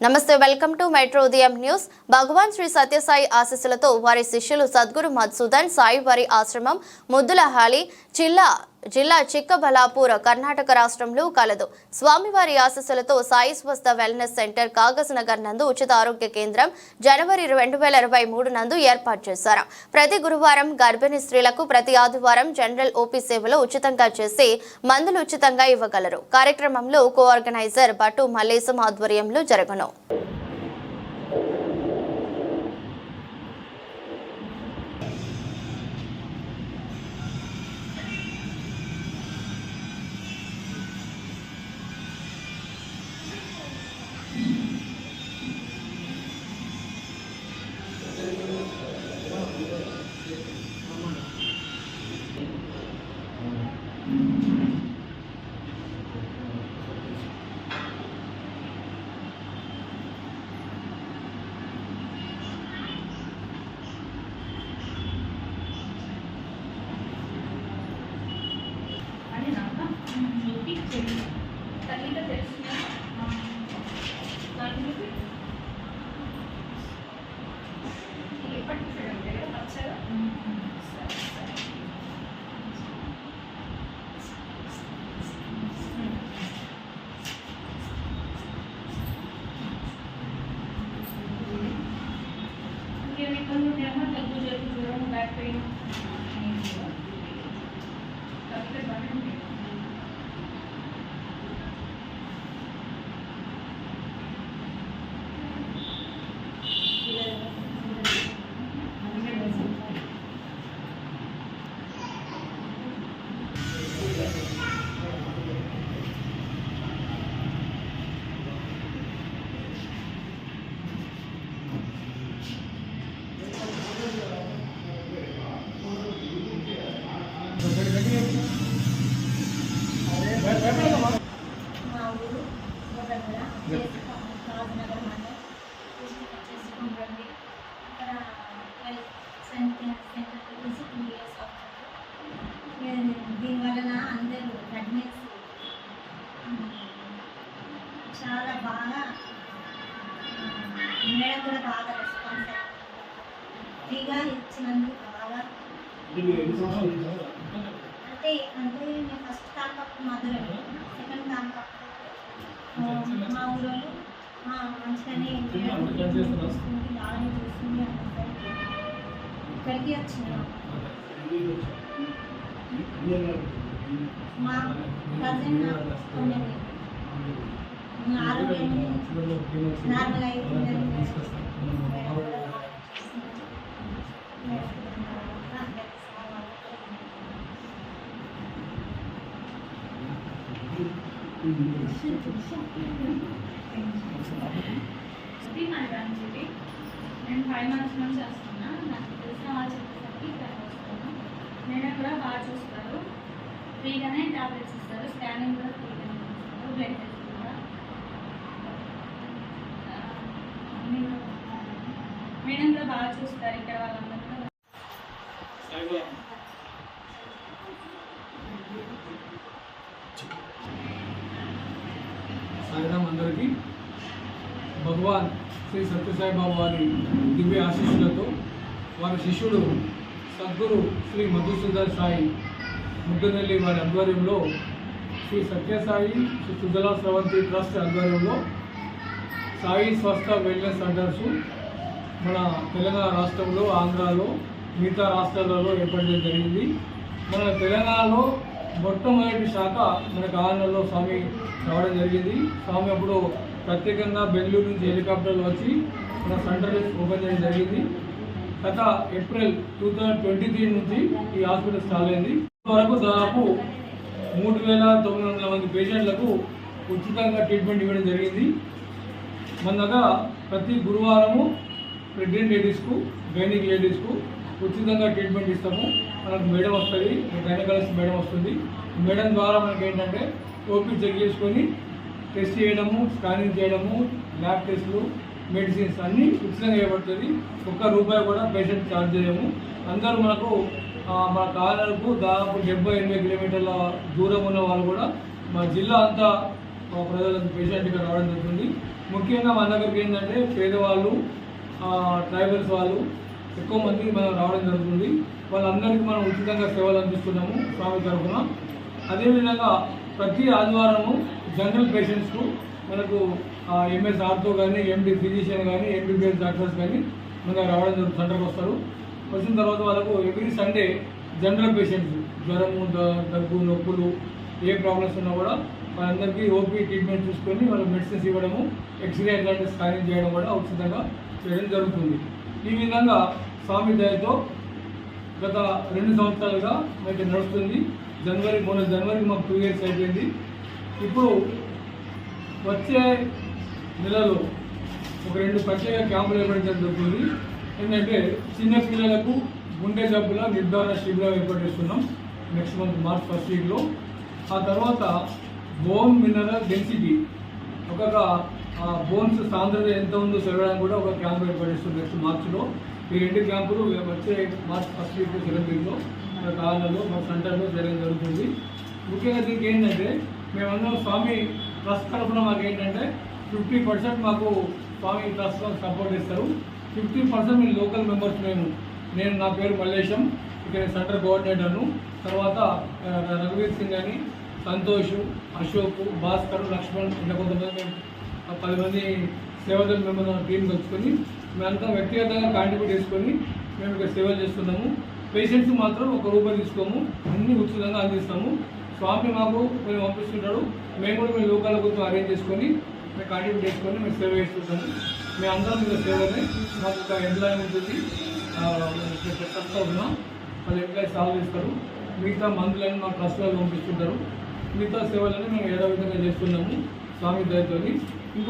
నమస్తే welcome to metro ఉదయం news. భగవాన్ శ్రీ సత్యసాయి ఆశీస్సులతో వారి శిష్యులు సద్గురు మధుసూదన్ సాయి వారి ఆశ్రమం ముద్దులహాలి జిల్లా జిల్లా చిక్కబలాపూర్ కర్ణాటక రాష్ట్రంలో కలదు. స్వామివారి ఆశస్సులతో సాయి స్వస్థ వెల్నెస్ సెంటర్ కాగజ్ నగర్ నందు ఉచిత ఆరోగ్య కేంద్రం జనవరి రెండు వేల ఇరవై మూడు నందు ఏర్పాటు చేశారు. ప్రతి గురువారం గర్భిణీ స్త్రీలకు ప్రతి ఆదివారం జనరల్ ఓపీ సేవలు ఉచితంగా చేసి మందులు ఉచితంగా ఇవ్వగలరు. కార్యక్రమంలో కో ఆర్గనైజర్ బటు మల్లేశం ఆధ్వర్యంలో జరగను. నాక చూపి చెయ్యి తల్లిగా తెలుసు దాని చూపి ఎప్పటికి చూడండి వచ్చారా సరే సరే చాలా బాగా మేడం కూడా బాగా రెస్పాన్స్ ఫ్రీగా ఇచ్చినందుకు బాగా అంటే అంటే నేను ఫస్ట్ కాన్పక్ట్ మధురమే సెకండ్ కాన్పక్ట్ మా ఊరోళ్ళు "ఆ, మంచిగానే చూస్తుంది బాగానే చూస్తుంది అనేసరికి ఇక్కడికి వచ్చినాం మా కజిన్ ఉండండి ఇది నా బ్రాంచ్ ఇది నేను ఫైవ్ మంత్స్ నుంచి వస్తున్నా. నాకు తెలిసిన వాళ్ళు చెప్పేసరికి ఇక్కడ వస్తాను నేనే కూడా బాగా చూస్తారు ఫ్రీగానే టాబ్లెట్స్ ఇస్తారు. స్కానింగ్ కూడా ఫ్రీగానే ఇస్తారు. బ్లడ్ టెస్ట్ కూడా ఆ, అన్నీ కూడా బాగుంటాయి. మేడం కూడా బాగా చూస్తారు ఇక్కడ వాళ్ళందరూ సాయిరామ్ అందరికీ భగవాన్ శ్రీ సత్యసాయిబాబు వారి దివ్య ఆశీస్సులతో వారి శిష్యుడు సద్గురు శ్రీ మధుసూదర్ సాయి ముద్దునెల్లి వారి ఆధ్వర్యంలో శ్రీ సత్యసాయి శ్రీ సుజలా స్రవంతి ట్రస్ట్ ఆధ్వర్యంలో సాయి స్వస్థ వెల్నెస్ సెంటర్సు మన తెలంగాణ రాష్ట్రంలో ఆంధ్రాలో మిగతా రాష్ట్రాలలో ఏర్పడడం జరిగింది. మన తెలంగాణలో మొట్టమొదటి శాఖ మనకు ఆంధ్రలో స్వామి రావడం జరిగింది. స్వామి అప్పుడు ప్రత్యేకంగా బెంగళూరు నుంచి హెలికాప్టర్లు వచ్చి మన సెంటర్ ఓపెన్ చేయడం జరిగింది. గత April two thousand twenty three నుంచి ఈ హాస్పిటల్ స్టార్ట్ అయింది. వరకు దాదాపు మూడు వేల తొమ్మిది వందల మంది పేషెంట్లకు ఉచితంగా ట్రీట్మెంట్ ఇవ్వడం జరిగింది. మన దగ్గర ప్రతి గురువారము ప్రెగ్నెంట్ లేడీస్కు గైనిక్ లేడీస్కు ఉచితంగా ట్రీట్మెంట్ ఇస్తాము. మనకు మేడం వస్తుంది గైనకాలజిస్ట్ మేడం వస్తుంది. మేడం ద్వారా మనకి ఏంటంటే ఓపీ చెక్ చేసుకొని టెస్ట్ చేయడము స్కానింగ్ చేయడము ల్యాబ్ టెస్టులు మెడిసిన్స్ అన్నీ ఉచితంగా ఇవ్వబడుతుంది. ఒక్క రూపాయి కూడా పేషెంట్ ఛార్జ్ చేయము. అందరూ మనకు మా మన కాలనకు దాదాపు డెబ్బై ఎనభై కిలోమీటర్ల దూరం ఉన్న వాళ్ళు కూడా మా జిల్లా అంతా ప్రజలకు పేషెంట్గా రావడం జరుగుతుంది. ముఖ్యంగా మన దగ్గరికి ఏంటంటే పేదవాళ్ళు ట్రైబల్స్ వాళ్ళు ఎక్కువ మంది మనం రావడం జరుగుతుంది. వాళ్ళందరికీ మనం ఉచితంగా సేవలు అందిస్తున్నాము స్వామి తరఫున. అదేవిధంగా ప్రతి ఆదివారము జనరల్ పేషెంట్స్కు మనకు ఎంఎస్ ఆర్తో కానీ ఎండి ఫిజిషియన్ కానీ ఎంబీబీఎస్ డాక్టర్స్ కానీ మనకు రావడం జరుగుతుంది సెంటర్కి వస్తారు. వచ్చిన తర్వాత వాళ్ళకు ఎవ్రీ సండే జనరల్ పేషెంట్స్ జ్వరము దగ్గు నొప్పులు ఏ ప్రాబ్లమ్స్ ఉన్నా కూడా వాళ్ళందరికీ ఓపీ ట్రీట్మెంట్ చూసుకొని వాళ్ళ మెడిసిన్స్ ఇవ్వడము ఎక్స్రే అట్లాంటి స్కానింగ్ చేయడం కూడా ఉచితంగా చేయడం జరుగుతుంది. ఈ విధంగా స్వామి దయతో గత రెండు సంవత్సరాలుగా మనకి నడుస్తుంది. జనవరి మొన్న జనవరికి మాకు టూ ఇయర్స్ అయిపోయింది. ఇప్పుడు వచ్చే నెలలో ఒక రెండు ప్రత్యేక క్యాంపులు ఏర్పడటం జరుగుతుంది. ఏంటంటే చిన్న పిల్లలకు గుండె జబ్బుల నిర్ధారణ శిబిరం ఏర్పాటు చేస్తున్నాం. నెక్స్ట్ మంత్ మార్చ్ ఫస్ట్ వీక్లో ఆ తర్వాత బోన్ మినరల్ డెన్సిటీ. ఒక బోన్స్ సాంద్రత ఎంత ఉందో చదవడానికి కూడా ఒక క్యాంప్ ఏర్పడిస్తుంది నెక్స్ట్ మార్చిలో. ఈ రెండు క్యాంపులు వచ్చే మార్చ్ ఫస్ట్ వీక్ సెకండ్ వీక్లో మన కాలంలో మా సెంటర్లో జరగడం జరుగుతుంది. ముఖ్యంగా దీనికి ఏంటంటే మేమందరం స్వామి ట్రస్ట్ తరఫున మాకు ఏంటంటే ఫిఫ్టీ పర్సెంట్ మాకు స్వామి ట్రస్ట్ సపోర్ట్ ఇస్తారు ఫిఫ్టీ పర్సెంట్ మీ లోకల్ మెంబర్స్ మేము. నేను నా పేరు మల్లేశం ఇక్కడ సెంటర్ కోఆర్డినేటర్ను. తర్వాత రఘువీర్ సింగ్ అని సంతోష్ అశోక్ భాస్కర్ లక్ష్మణ్ ఇంకా కొంతమంది మేము పది మంది సేవదళ మేము టీం తెచ్చుకొని మేమంతా వ్యక్తిగతంగా కాంట్రిబ్యూట్ చేసుకొని మేము ఇక్కడ సేవలు చేస్తున్నాము. పేషెంట్స్ మాత్రం ఒక రూపాయి తీసుకోము అన్ని ఉచితంగా అందిస్తాము. స్వామి మాకు మేము పంపిస్తుంటాడు మేము కూడా మేము లోకాల కొంచెం అరేంజ్ చేసుకొని మేము కాంట్రిబ్యూట్ చేసుకొని మేము సేవ చేస్తుంటాము. మేము అందరం మీద సేవనే మాకు ఒక ఎంప్లాయ్మెంట్ ఉంటుంది. చెప్తా ఉన్నాం వాళ్ళు ఎంప్లాయీ సాల్వ్ చేస్తారు? మిగతా మందులని మా ట్రస్ట్లో పంపిస్తుంటారు. మిగతా సేవలని మేము ఏదో విధంగా చేస్తున్నాము. స్వామి దయతోని.